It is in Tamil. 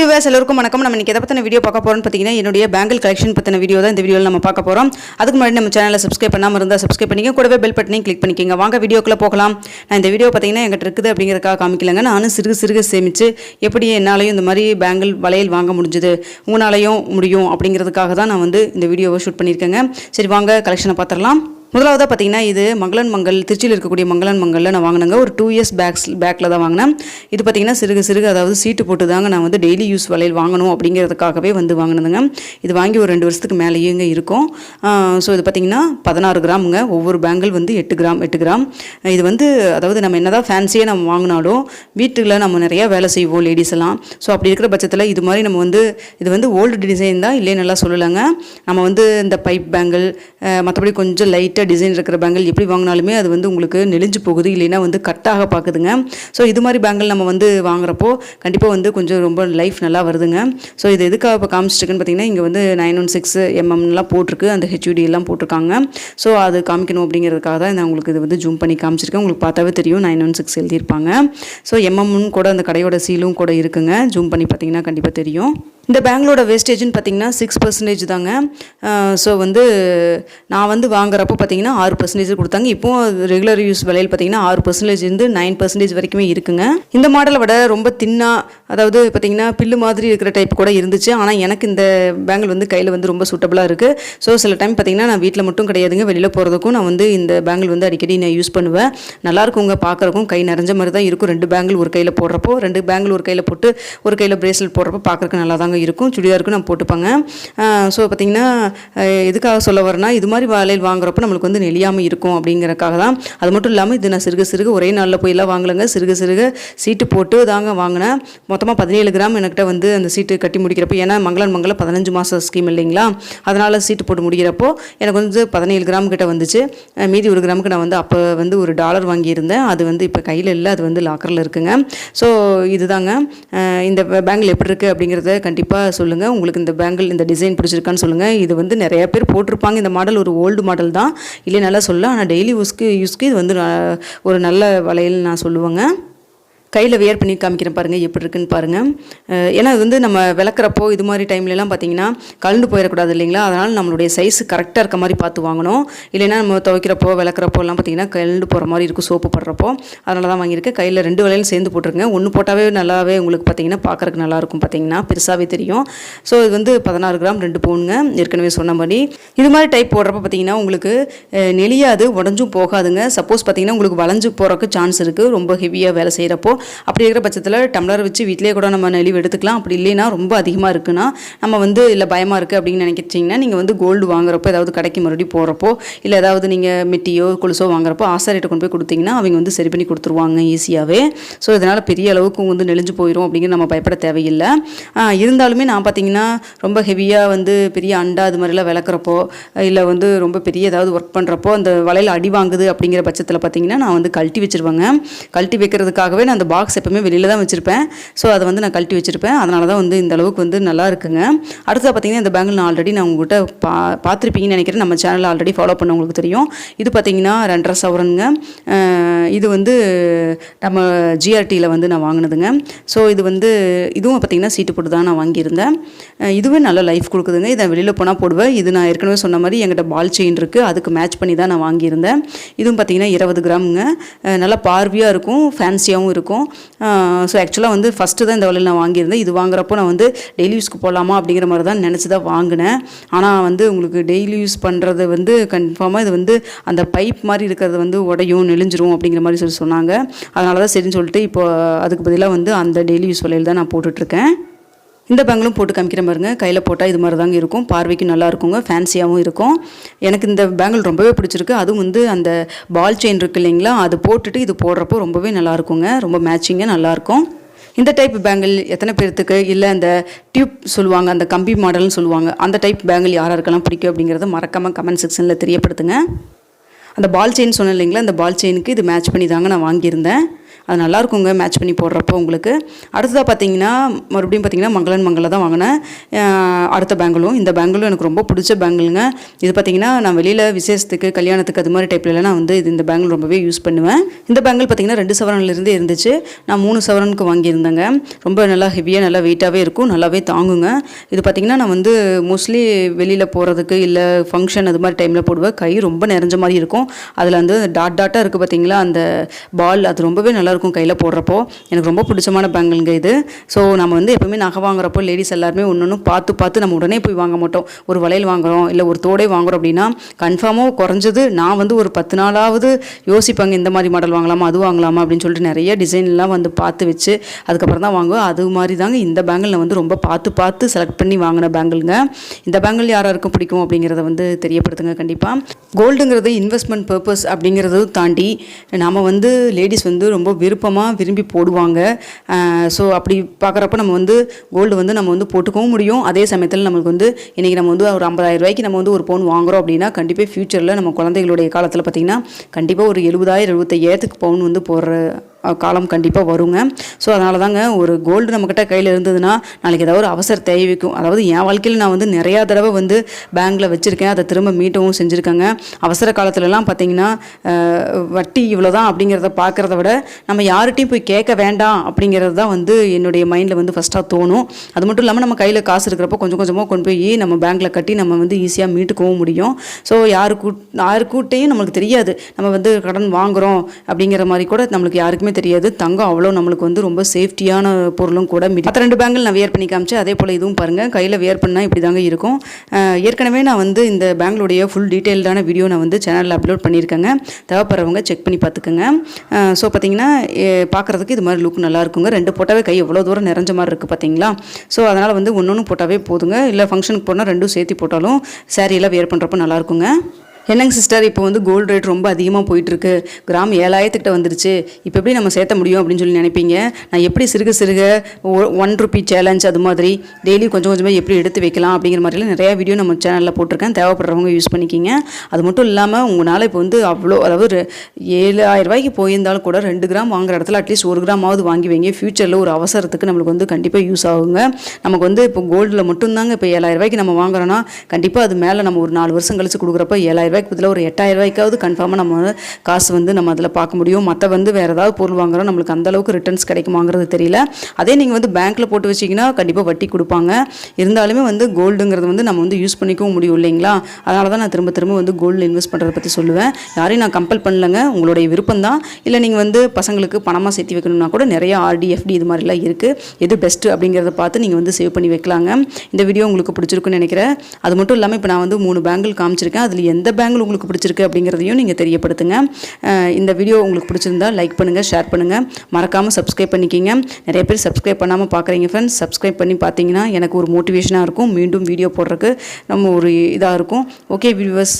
வியூவர்ஸ் எல்லோருக்கும் வணக்கம். நம்ம இன்றைக்கி எதை பற்றின வீடியோ பார்க்க போகிறோம்னு பார்த்தீங்கன்னா என்னுடைய பேங்கிள் கலெக்ஷன் பற்றின வீடியோ தான் இந்த வீடியோவில் நம்ம பார்க்க போகிறோம் அதுக்கு முன்னாடி நம்ம சேனலை சப்ஸ்கிரைப் பண்ணாமல் இருந்தால் சப்ஸ்கிரைப் பண்ணிக்க கூடவே பெல் பட்டனையும் கிளிக் பண்ணிக்கோங்க. வாங்க வீடியோக்குள்ளே போகலாம். நான் இந்த வீடியோ பார்த்தீங்கன்னா எங்கிட்ட இருக்குது அப்படிங்கிறக்காக காமிக்கலங்க. நானும் சிறுக சிறுக சேமித்து எப்படி என்னாலையும் இந்த மாதிரி பேங்கிள் வளையல் வாங்க முடிஞ்சுது உங்களாலையும் முடியும் அப்படிங்கிறதுக்காக தான் நான் வந்து இந்த வீடியோவை ஷூட் பண்ணியிருக்கேங்க. சரி வாங்க கலெக்ஷனை பார்த்துடலாம். முதலாவதாக பார்த்தீங்கன்னா இது மங்களன் மங்கள் திருச்சியில் இருக்கக்கூடிய மங்களன் மங்களில் நான் வாங்கினேங்க. ஒரு டூ இயர்ஸ் பேக்ஸ் பேக்கில் தான் வாங்கினேன். இது பார்த்தீங்கன்னா சிறுக சிறுக அதாவது சீட்டு போட்டு தாங்க நான் வந்து டெய்லி யூஸ் வளையல் வாங்கணும் அப்படிங்கிறதுக்காகவே வந்து வாங்கினதுங்க. இது வாங்கி ஒரு ரெண்டு வருஷத்துக்கு மேலேயேங்க இருக்கும். ஸோ இது பார்த்தீங்கன்னா பதினாறு கிராமுங்க. ஒவ்வொரு பேங்கிள் வந்து எட்டு கிராம் எட்டு கிராம். இது வந்து அதாவது நம்ம என்ன தான் ஃபேன்சியாக நம்ம வாங்கினாலும் வீட்டில் நம்ம நிறையா வேலை செய்வோம் லேடிஸ் எல்லாம். ஸோ அப்படி இருக்கிற பட்சத்தில் இது மாதிரி நம்ம வந்து இது வந்து ஓல்டு டிசைன் தான் இல்லைன்னு நல்லா சொல்லலைங்க. நம்ம வந்து இந்த பைப் பேங்கிள் மற்றபடி கொஞ்சம் லைட்டாக டிசைன் இருக்கிற பேங்கிள் எப்படி வாங்கினாலுமே அது வந்து உங்களுக்கு நெளிஞ்சு போகுது இல்லைன்னா வந்து கட்டாக பார்க்குதுங்க. ஸோ இது மாதிரி பேங்கிள் நம்ம வந்து வாங்குறப்போ கண்டிப்பாக வந்து கொஞ்சம் ரொம்ப லைஃப் நல்லா வருதுங்க. ஸோ இது எதுக்காக இப்போ காமிச்சிருக்குன்னு பார்த்தீங்கன்னா இங்கே வந்து நைன் ஒன் சிக்ஸ் எம்எம்லாம் போட்டிருக்கு அந்த ஹெச்யூடி எல்லாம் போட்டிருக்காங்க. ஸோ அது காமிக்கணும் அப்படிங்கிறதுக்காக தான் நான் உங்களுக்கு இது வந்து ஜூம் பண்ணி காமிச்சிருக்கேன். உங்களுக்கு பார்த்தாவே தெரியும் நைன் ஒன் சிக்ஸ் எழுதியிருப்பாங்க. ஸோ எம்எம்னு கூட அந்த கடையோட சீலும் கூட இருக்குங்க. ஜூம் பண்ணி பார்த்தீங்கன்னா கண்டிப்பாக தெரியும். இந்த பேங்களோட வேஸ்டேஜ்னு பார்த்தீங்கன்னா சிக்ஸ் பர்சன்டேஜ் தாங்க. ஸோ வந்து நான் வந்து வாங்குறப்போ பார்த்தீங்கன்னா ஆறு பர்சன்டேஜ் கொடுத்தாங்க. இப்போ ரெகுலர் யூஸ் விலையில் பார்த்தீங்கன்னா ஆறு பர்சன்டேஜ் இருந்து நைன் பர்சன்டேஜ் வரைக்குமே இருக்குங்க. இந்த மாடலை விட ரொம்ப தின்னாக அதாவது பார்த்தீங்கன்னா பில்லு மாதிரி இருக்கிற டைப் கூட இருந்துச்சு. ஆனால் எனக்கு இந்த பேங்கிள் வந்து கையில் வந்து ரொம்ப சூட்டபுளாக இருக்குது ஸோ சில டைம் பார்த்தீங்கன்னா நான் வீட்டில் மட்டும் கிடையாதுங்க. வெளியில் போகிறதுக்கும் நான் வந்து இந்த பேங்கிள் வந்து அடிக்கடி நான் யூஸ் பண்ணுவேன். நல்லாயிருக்கும் இருக்குங்க பார்க்குறக்கும். கை நிறைஞ்ச மாதிரி தான் இருக்கும். ரெண்டு பேங்கிள் ஒரு கையில் போடுறப்போ ரெண்டு பேங்கிள் ஒரு கையில் போட்டு ஒரு கையில் பிரேஸ்லெட் போடுறப்போ பார்க்குறக்கு நல்லா தாங்க இருக்கும் சுடிதாருக்கும் நான் போட்டுப்பாங்க. ஸோ பார்த்தீங்கன்னா எதுக்காக சொல்ல வரேன்னா இது மாதிரி வளையல் வாங்குறப்போ நம்மளுக்கு வந்து நெளியாமல் இருக்கும் அப்படிங்கிறக்காக தான். அது மட்டும் இல்லாமல் இது நான் சிறுக சிறுக ஒரே நாளில் போயெல்லாம் வாங்கலைங்க. சிறுக சிறுக சீட்டு போட்டு தாங்க வாங்கினேன். மொத்தமாக பதினேழு கிராம் என்கிட்ட வந்து அந்த சீட்டு கட்டி முடிக்கிறப்போ ஏன்னா மங்களன் மங்கள பதினஞ்சு மாதம் ஸ்கீம் இல்லைங்களா? அதனால் சீட்டு போட்டு முடிக்கிறப்போ எனக்கு வந்து பதினேழு கிராம் கிட்ட வந்துச்சு. மீதி ஒரு கிராமுக்கு நான் வந்து அப்போ வந்து ஒரு டாலர் வாங்கியிருந்தேன். அது வந்து இப்போ கையில் இல்லை அது வந்து லாக்கரில் இருக்குங்க. ஸோ இதுதாங்க. இந்த பேங்கில் எப்படி இருக்குது அப்படிங்கிறத கண்டிப்பாக சொல்லுங்கள் உங்களுக்கு இந்த பேங்கிள் இந்த டிசைன் பிடிச்சிருக்கான்னு சொல்லுங்கள் இது வந்து நிறைய பேர் போட்டிருப்பாங்க. இந்த மாடல் ஒரு ஓல்டு மாடல் தான். இல்லை நல்லா சொல்லலாம் ஆனால் டெய்லி யூஸ்க்கு யூஸ்க்கு இது வந்து நான் ஒரு நல்ல வளையல் நான் சொல்லுவேங்க. கையில் வியர் பண்ணி காமிக்கிறேன் பாருங்கள் எப்படி இருக்குன்னு பாருங்கள் ஏன்னா இது வந்து நம்ம விளக்குறப்போ இது மாதிரி டைம்லலாம் பார்த்தீங்கன்னா கலந்து போயிடக்கூடாது இல்லைங்களா? அதனால் நம்மளுடைய சைஸ் கரெக்டாக இருக்க மாதிரி பார்த்து வாங்கணும். இல்லைன்னா நம்ம துவைக்கிறப்போ விளக்குறப்போ எல்லாம் பார்த்தீங்கன்னா கலந்து போகிற மாதிரி இருக்கும் சோப்பு படுறப்போ. அதனால தான் வாங்கியிருக்கேன். கையில் ரெண்டு வளையல் சேர்ந்து போட்டுருங்க ஒன்று போட்டாவே நல்லாவே உங்களுக்கு பார்த்தீங்கன்னா பார்க்குறக்கு நல்லாயிருக்கும் பார்த்தீங்கன்னா பெருசாகவே தெரியும். ஸோ இது வந்து பதினாறு கிராம் ரெண்டு பவுனுங்க. ஏற்கனவே சொன்ன மாதிரி. இது மாதிரி டைப் போடுறப்ப பார்த்தீங்கன்னா உங்களுக்கு நெளியாது உடஞ்சும் போகாதுங்க. சப்போஸ் பார்த்தீங்கன்னா உங்களுக்கு வளைஞ்சு போகிறக்கு சான்ஸ் இருக்குது ரொம்ப ஹெவியாக வேலை செய்கிறப்போ அப்படி இருக்கிற பட்சத்தில் டம்ளர் வச்சு வீட்டிலே கூட நம்ம நெளிவு எடுத்துக்கலாம். அப்படி இல்லைன்னா ரொம்ப அதிகமாக இருக்குன்னா நம்ம வந்து இல்லை பயமாக இருக்குது அப்படின்னு நினைக்கிச்சிங்கன்னா நீங்கள் வந்து கோல்டு வாங்குறப்போ ஏதாவது கடைக்கு மறுபடியும் போகிறப்போ இல்லை ஏதாவது நீங்கள் மெட்டியோ கொலுசோ வாங்குறப்போ ஆசாரிட்ட கொண்டு போய் கொடுத்தீங்கன்னா அவங்க வந்து சரி பண்ணி கொடுத்துருவாங்க ஈஸியாகவே ஸோ இதனால் பெரிய அளவுக்கு வந்து நெளிஞ்சு போயிடும் அப்படிங்கிற நம்ம பயப்பட தேவையில்லை. இருந்தாலுமே நான் பார்த்தீங்கன்னா ரொம்ப ஹெவியாக வந்து பெரிய அண்டா அது மாதிரிலாம் விளக்குறப்போ இல்லை வந்து ரொம்ப பெரிய ஏதாவது ஒர்க் பண்ணுறப்போ அந்த வலையில் அடி வாங்குது அப்படிங்கிற பட்சத்தில் பார்த்தீங்கன்னா நான் வந்து கழட்டி வச்சிருவேங்க. கழட்டி வைக்கிறதுக்காகவே நான் அந்த பாக்ஸ் எப்போவுமே வெளியில் தான் வச்சுருப்பேன். ஸோ அதை வந்து நான் கழட்டி வச்சுருப்பேன். அதனால தான் வந்து இந்த அளவுக்கு வந்து நல்லா இருக்குங்க. அடுத்தது பார்த்தீங்கன்னா இந்த பேங்கிள் நான் ஆல்ரெடி நான் உங்கள்கிட்ட பா பார்த்துருப்பீங்கன்னு நினைக்கிறேன். நம்ம சேனலில் ஆல்ரெடி ஃபாலோ பண்ண உங்களுக்கு தெரியும். இது பார்த்தீங்கன்னா ரெண்டரை சவரனுங்க. இது வந்து நம்ம ஜிஆர்டியில் வந்து நான் வாங்கினதுங்க. ஸோ இது வந்து இதுவும் பார்த்தீங்கன்னா சீட்டு போட்டு தான் நான் வாங்கியிருந்தேன். இதுவே நல்ல லைஃப் கொடுக்குதுங்க. இதை வெளியில் போனால் போடுவேன். இது நான் ஏற்கனவே சொன்ன மாதிரி என்கிட்ட பால் செயின் இருக்குது அதுக்கு மேட்ச் பண்ணி தான் நான் வாங்கியிருந்தேன். இதுவும் பார்த்தீங்கன்னா இருபது கிராமுங்க. நல்லா பார்வையாக இருக்கும். ஃபேன்சியாகவும் இருக்கும். ஸோ ஆக்சுவலாக வந்து ஃபஸ்ட்டு தான் இந்த வலையில் நான் வாங்கியிருந்தேன். இது வாங்குறப்போ நான் வந்து டெய்லி யூஸ்க்கு போகலாமா அப்படிங்கிற மாதிரி தான் நினச்சி தான் வாங்கினேன். ஆனால் வந்து உங்களுக்கு டெய்லி யூஸ் பண்ணுறது வந்து கன்ஃபார்மாக இது வந்து அந்த பைப் மாதிரி இருக்கிறது வந்து உடையும் நெளிஞ்சிரும் அப்படிங்கிற மாதிரி சொல்லி சொன்னாங்க. அதனால தான் சரின்னு சொல்லிட்டு இப்போ அதுக்கு பதிலாக வந்து அந்த டெய்லி யூஸ் வலையில் தான் நான் போட்டுட்ருக்கேன் இந்த பேங்கிளும் போட்டு காமிக்கிற பாருங்க. கையில் போட்டால் இது மாதிரி தாங்க இருக்கும். பார்வைக்கு நல்லா இருக்குங்க. ஃபேன்சியாகவும் இருக்கும். எனக்கு இந்த பேங்கிள் ரொம்பவே பிடிச்சிருக்கு. அதுவும் வந்து அந்த பால் செயின் இருக்கு இல்லைங்களா? அது போட்டுட்டு இது போடுறப்போ ரொம்பவே நல்லா இருக்குங்க. ரொம்ப மேட்சிங்காக நல்லாயிருக்கும் இந்த டைப் பேங்கிள் எத்தனை பேர்த்துக்கு? இல்லை அந்த டியூப் சொல்லுவாங்க அந்த கம்பி மாடல்னு சொல்லுவாங்க. அந்த டைப் பேங்கிள் யார் யாருக்கெல்லாம் பிடிக்கும் அப்படிங்கிறத மறக்காமல் கமெண்ட் செக்ஷனில் தெரியப்படுத்துங்க. அந்த பால் செயின் சொன்னேன் இல்லைங்களா? அந்த பால் செயினுக்கு இது மேட்ச் பண்ணி தாங்க நான் வாங்கியிருந்தேன். அது நல்லா இருக்குங்க மேட்ச் பண்ணி போடுறப்போ உங்களுக்கு. அடுத்ததாக பார்த்தீங்கன்னா மறுபடியும் பார்த்தீங்கன்னா மங்களன் மங்கள தான் வாங்கினேன். அடுத்த பேங்கிளும் இந்த பேங்கிளும் எனக்கு ரொம்ப பிடிச்ச பேங்கிளுங்க இது பார்த்தீங்கன்னா நான் வெளியில் விசேஷத்துக்கு கல்யாணத்துக்கு அது மாதிரி டைப்லலாம் நான் வந்து இது இந்த பேங்கிள் ரொம்பவே யூஸ் பண்ணுவேன். இந்த பேங்கிள் பார்த்தீங்கன்னா ரெண்டு சவரன்லேருந்து இருந்துச்சு. நான் மூணு சவரனுக்கு வாங்கியிருந்தேங்க. ரொம்ப நல்லா ஹெவியாக நல்லா வெயிட்டாகவே இருக்கும். நல்லாவே தாங்குங்க. இது பார்த்தீங்கன்னா நான் வந்து மோஸ்ட்லி வெளியில் போகிறதுக்கு இல்லை ஃபங்க்ஷன் அது மாதிரி டைமில் போடுவேன். கை ரொம்ப நிறைஞ்ச மாதிரி இருக்கும். அதில் வந்து டாட் டாட்டாக இருக்குது பார்த்தீங்களா அந்த பால் அது ரொம்பவே நல்லா நல்லாயிருக்கும் கையில் போடுறப்போ எனக்கு ரொம்ப பிடிச்சமான பேங்கிள்ங்க இது. ஸோ நம்ம வந்து எப்பவுமே நகை வாங்குறப்போ லேடிஸ் எல்லாருமே ஒன்று ஒன்று பார்த்து பார்த்து நம்ம உடனே போய் வாங்க மாட்டோம். ஒரு வளையல் வாங்குறோம் இல்லை ஒரு தோடே வாங்குறோம் அப்படின்னா கன்ஃபார்மாக குறைஞ்சது நான் வந்து ஒரு பத்து நாளாவது யோசிப்பாங்க இந்த மாதிரி மாடல் வாங்கலாமா அது வாங்கலாமா அப்படின்னு சொல்லிட்டு நிறைய டிசைன்லாம் வந்து பார்த்து வச்சு அதுக்கப்புறம் தான் வாங்குவேன். அது மாதிரி தாங்க இந்த பேங்கிள் நான் வந்து ரொம்ப பார்த்து பார்த்து செலக்ட் பண்ணி வாங்கின பேங்கிள்ங்க இந்த பேங்கிள் யாராருக்கும் பிடிக்கும் அப்படிங்கிறத வந்து தெரியப்படுத்துங்க கண்டிப்பாக கோல்டுங்கிறது இன்வெஸ்ட்மெண்ட் பர்பஸ் அப்படிங்கிறதும் தாண்டி நாம் வந்து லேடிஸ் வந்து ரொம்ப விருப்பமாக விரும்பி போடுவாங்க. ஸோ அப்படி பார்க்குறப்ப நம்ம வந்து கோல்டு வந்து நம்ம வந்து போட்டுக்கவும் முடியும். அதே சமயத்தில் நம்மளுக்கு வந்து இன்றைக்கி நம்ம வந்து ஒரு ஐம்பதாயிரம் ரூபாய்க்கு நம்ம வந்து ஒரு பவுன் வாங்குகிறோம் அப்படின்னா கண்டிப்பாக ஃப்யூச்சரில் நம்ம குழந்தைகளுடைய காலத்தில் பார்த்திங்கன்னா கண்டிப்பாக ஒரு எழுபதாயிரம் எழுபத்தையாயிரத்துக்கு பவுன் வந்து போடுற காலம் கண்டிப்பாக வருங்க. ஸோ அதனால தாங்க ஒரு கோல்டு நம்மக்கிட்ட கையில் இருந்ததுன்னா நாளைக்கு ஏதாவது ஒரு அவசர தேவைக்கும் அதாவது என் வாழ்க்கையில் நான் வந்து நிறையா தடவை வந்து பேங்க்கில் வச்சுருக்கேன். அதை திரும்ப மீட்டவும் செஞ்சுருக்கேங்க. அவசர காலத்துலலாம் பார்த்தீங்கன்னா வட்டி இவ்வளோ தான் அப்படிங்கிறத பார்க்குறத விட நம்ம யார்கிட்டையும் போய் கேட்க வேண்டாம் அப்படிங்கிறது தான் வந்து என்னுடைய மைண்டில் வந்து ஃபஸ்ட்டாக தோணும். அது மட்டும் இல்லாமல் நம்ம கையில் காசு இருக்கிறப்போ கொஞ்சம் கொஞ்சமாக கொண்டு போய் நம்ம பேங்க்கில் கட்டி நம்ம வந்து ஈஸியாக மீட்டுக்கவும் முடியும். ஸோ யாருக்கு யாருக்கூட்டையும் நம்மளுக்கு தெரியாது. நம்ம வந்து கடன் வாங்குகிறோம் அப்படிங்கிற மாதிரி கூட நம்மளுக்கு யாருக்குமே தெரியாது. தங்கம் அவ்வளோ நம்மளுக்கு வந்து ரொம்ப சேஃப்டியான பொருளும் கூட மற்ற ரெண்டு பேங்கில் நான் வியர் பண்ணி காமிச்சேன். அதே போல் இதுவும் பாருங்கள் கையில் வியர் பண்ணால் இப்படி தாங்க இருக்கும் ஏற்கனவே நான் வந்து இந்த பேங்கிளுடைய ஃபுல் டீட்டெயில்டான வீடியோ நான் வந்து சேனலில் அப்லோட் பண்ணியிருக்கேங்க. தேவைப்படுறவங்க செக் பண்ணி பார்த்துக்கோங்க. ஸோ பார்த்தீங்கன்னா பார்க்குறதுக்கு இது மாதிரி லுக் நல்லா இருக்குங்க. ரெண்டு போட்டாவே கை எவ்வளோ தூரம் நிறைஞ்ச மாதிரி இருக்குது பார்த்தீங்களா ஸோ அதனால் வந்து ஒன்று ஒன்று போட்டாவே போதுங்க. இல்லை ஃபங்க்ஷனுக்கு போனால் ரெண்டும் சேர்த்து போட்டாலும் சேரீலாம் வியர் பண்ணுறப்ப நல்லா இருக்குங்க. என்னங்க சிஸ்டர் இப்போ வந்து கோல்டு ரேட் ரொம்ப அதிகமாக போயிட்டுருக்கு. கிராம் ஏழாயிரத்துக்கிட்ட வந்துருச்சு. இப்போ எப்படி நம்ம சேர்த்த முடியும் அப்படின்னு சொல்லி நினைப்பீங்க? நான் எப்படி சிறுக சிறுக ஒன் ருபி சேலஞ்ச் அது மாதிரி டெய்லி கொஞ்சம் கொஞ்சமாக எப்படி எடுத்து வைக்கலாம் அப்படிங்கிற மாதிரிலாம் நிறையா வீடியோ நம்ம சேனலில் போட்டிருக்கேன். தேவைப்படுறவங்க யூஸ் பண்ணிக்கிங்க. அது மட்டும் இல்லாமல் உங்களால் இப்போ வந்து அவ்வளோ அதாவது ஏழாயிரம் ரூபாய்க்கு போயிருந்தாலும் கூட ரெண்டு கிராம் வாங்குற இடத்துல அட்லீஸ்ட் ஒரு கிராமாவது வாங்கி வைங்க. ஃப்யூச்சரில் ஒரு அவசரத்துக்கு நம்மளுக்கு வந்து கண்டிப்பாக யூஸ் ஆகுங்க. நமக்கு வந்து இப்போ கோல்டில் மட்டும்தாங்க இப்போ ஏழாயிரம் ரூபாய்க்கு நம்ம வாங்குறோன்னா கண்டிப்பாக அது மேலே நம்ம ஒரு நாலு வருஷம் கழிச்சு கொடுக்குறப்ப ஏழாயிரம் ரூபாய்க்கு பதிலாக ஒரு எட்டாயிரம் ரூபாய்க்காவது கன்ஃபார்மாக நம்ம காசு வந்து நம்ம அதில் பார்க்க முடியும். மற்ற வந்து வேறு ஏதாவது பொருள் வாங்குறோம் நம்மளுக்கு அந்த அளவுக்கு ரிட்டர்ன்ஸ் கிடைக்குமாங்கிறது தெரியல. அதே நீங்கள் வந்து பேங்க்கில் போட்டு வச்சிங்கன்னா கண்டிப்பாக வட்டி கொடுப்பாங்க. இருந்தாலுமே வந்து கோல்டுங்கிறது வந்து நம்ம வந்து யூஸ் பண்ணிக்கவும் முடியும் இல்லைங்களா? அதனால தான் நான் திரும்ப திரும்ப வந்து கோல்டில் இன்வெஸ்ட் பண்ணுறதை பற்றி சொல்லுவேன். யாரையும் நான் கம்பல் பண்ணலங்க. உங்களுடைய விருப்பம் தான். இல்லை நீங்கள் வந்து பசங்களுக்கு பணமாக சேர்த்து வைக்கணும்னா கூட நிறைய ஆர்டி எஃப்டி இது மாதிரிலாம் இருக்குது எது பெஸ்ட்டு அப்படிங்கிறத பார்த்து நீங்கள் வந்து சேவ் பண்ணி வைக்கலாங்க. இந்த வீடியோ உங்களுக்கு பிடிச்சிருக்குன்னு நினைக்கிறேன். அது மட்டும் இல்லாமல் இப்போ நான் வந்து மூணு பேங்கில் காமிச்சிருக்கேன். அதில் எந்த பேங்கிள் உங்களுக்கு பிடிச்சிருக்கு அப்படிங்கிறதையும் நீங்கள் தெரியப்படுத்துங்க. இந்த வீடியோ உங்களுக்கு பிடிச்சிருந்தா லைக் பண்ணுங்கள் ஷேர் பண்ணுங்கள் மறக்காமல் சப்ஸ்கிரைப் பண்ணிக்கிங்க. நிறைய பேர் சப்ஸ்கிரைப் பண்ணாமல் பார்க்குறீங்க ஃப்ரெண்ட்ஸ் சப்ஸ்கிரைப் பண்ணி பார்த்தீங்கன்னா எனக்கு ஒரு மோட்டிவேஷனாக இருக்கும். மீண்டும் வீடியோ போடுறதுக்கு நம்ம ஒரு இதாக இருக்கும். Okay viewers